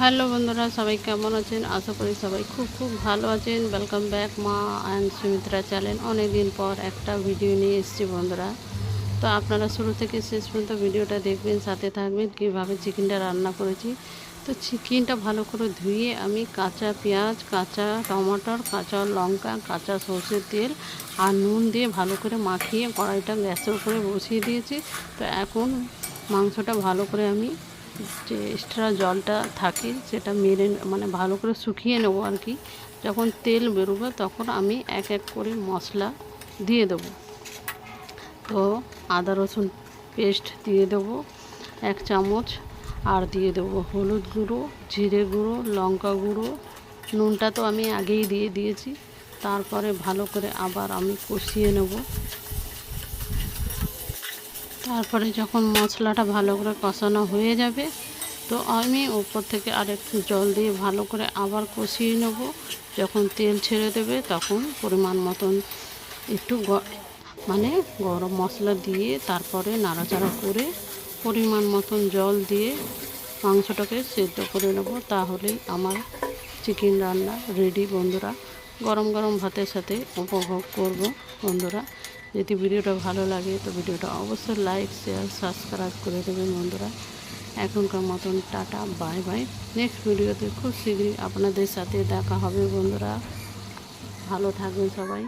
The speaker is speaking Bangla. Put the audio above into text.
হ্যালো বন্ধুরা, সবাই কেমন আছেন? আশা করি সবাই খুব খুব ভালো আছেন। Welcome back Ma and Sumitra channel অনেক দিন পর একটা ভিডিও নিয়ে এসেছি বন্ধুরা। তো আপনারা শুরু থেকে শেষ পর্যন্ত ভিডিওটা দেখবেন, সাথে থাকবেন, কীভাবে চিকেনটা রান্না করেছি। তো চিকেনটা ভালো করে ধুয়ে আমি কাঁচা পেঁয়াজ, কাঁচা টমাটোর, কাঁচা লঙ্কা, কাঁচা সর্ষের তেল আর নুন দিয়ে ভালো করে মাখিয়ে কড়াইটা গ্যাসের উপরে বসিয়ে দিয়েছি। তো এখন মাংসটা ভালো করে আমি যে এক্সট্রা জলটা থাকে সেটা মেরে মানে ভালো করে শুকিয়ে নেব আর কি। যখন তেল বেরোবে তখন আমি এক এক করে মশলা দিয়ে দেবো। তো আদা, রসুন পেস্ট দিয়ে দেবো, এক চামচ। আর দিয়ে দেবো হলুদ গুঁড়ো, জিরে গুঁড়ো, লঙ্কা গুঁড়ো। নুনটা তো আমি আগেই দিয়ে দিয়েছি। তারপরে ভালো করে আবার আমি কষিয়ে নেব। তারপরে যখন মশলাটা ভালো করে কষানো হয়ে যাবে, তো আমি উপর থেকে আরেকটু জল দিয়ে ভালো করে আবার কষিয়ে নেব। যখন তেল ছেড়ে দেবে, তখন পরিমাণ মতন একটু মানে গরম মশলা দিয়ে তারপরে নাড়াচাড়া করে পরিমাণ মতন জল দিয়ে মাংসটাকে সেদ্ধ করে নেব। তাহলেই আমার চিকেন রান্না রেডি। বন্ধুরা, গরম গরম ভাতের সাথে উপভোগ করব। বন্ধুরা যদি ভিডিওটা ভালো লাগে, তো ভিডিওটা অবশ্যই লাইক শেয়ার সাবস্ক্রাইব করে দেবেন বন্ধুরা। এখনকার মতন টাটা বাই বাই নেক্সট ভিডিওতে খুব শীঘ্রই আপনাদের সাথে দেখা হবে বন্ধুরা। ভালো থাকবেন সবাই।